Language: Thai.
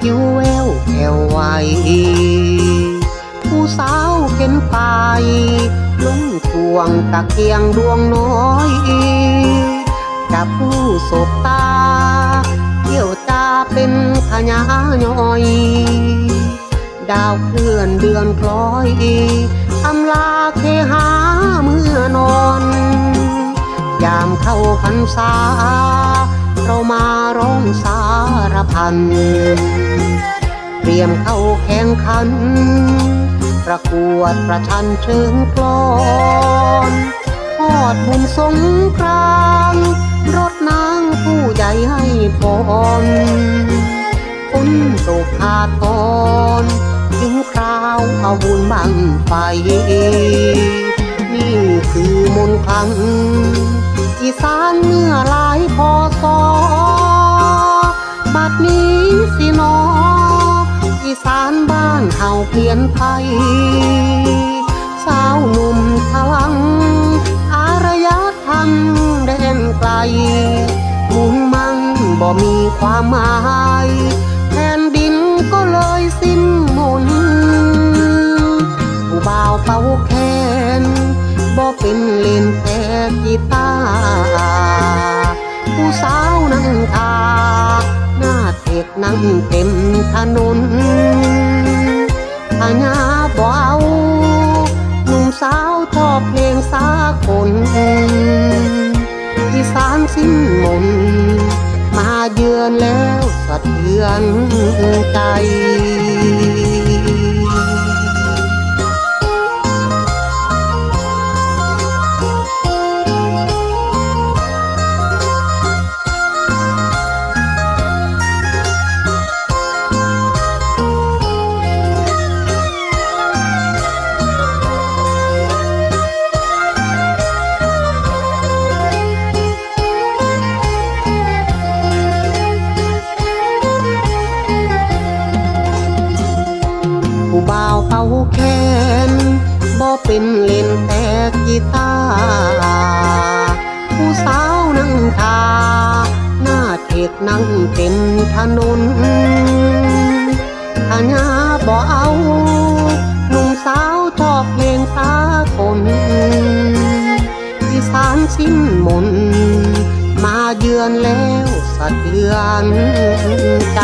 ผิวแววแผ่วไหวผู้สาวเห็นไปลุงทวงตะเกียงดวงน้อยจับผู้ศบตาเที่ยวตาเป็นขยาย้อย ดาวเคลื่อนเดือนคล้อยอำลาเคหาเมื่อนอน ยามเข้าพรรษา เรามาร้องสารพัน เตรียมเข้าแข่งขัน ประกวดประชันเชิงกลอนทอดบุญสงกรานต์รถนางผู้ใหญ่ให้พรฝนตกขาดตอนถึงคราวเอาบุญบังไฟ นี่คือมนต์คลัง บ้านเฮาเปลี่ยนไป สาวหนุ่มพลัง อารยธรรมแดนไกล มุ่งมั่งบ่มีความหมายแผ่นดินก็เลยสิ้นมนผู้บ่าวเป่าแคนบ่เป็นเล่นแต่กีตาร์ผู้สาวนั่งทาหน้าเทกนั่งเต็มถนน พญาบ่เอาหนุ่มสาวชอบเพลงสากลอีสานสิ้นมนมาเยือนแล้วสะเทือนใจ เป่าแคนบ่เป็นเล่นแต่กีตาร์ผู้สาวนั่งทาหน้าเทกนั่งเต็มถนนถ้าญาบ่เอาหนุ่มสาวชอบเพลงสากลอีสานสิ้นมนมาเยือนแล้วสะเทือนใจ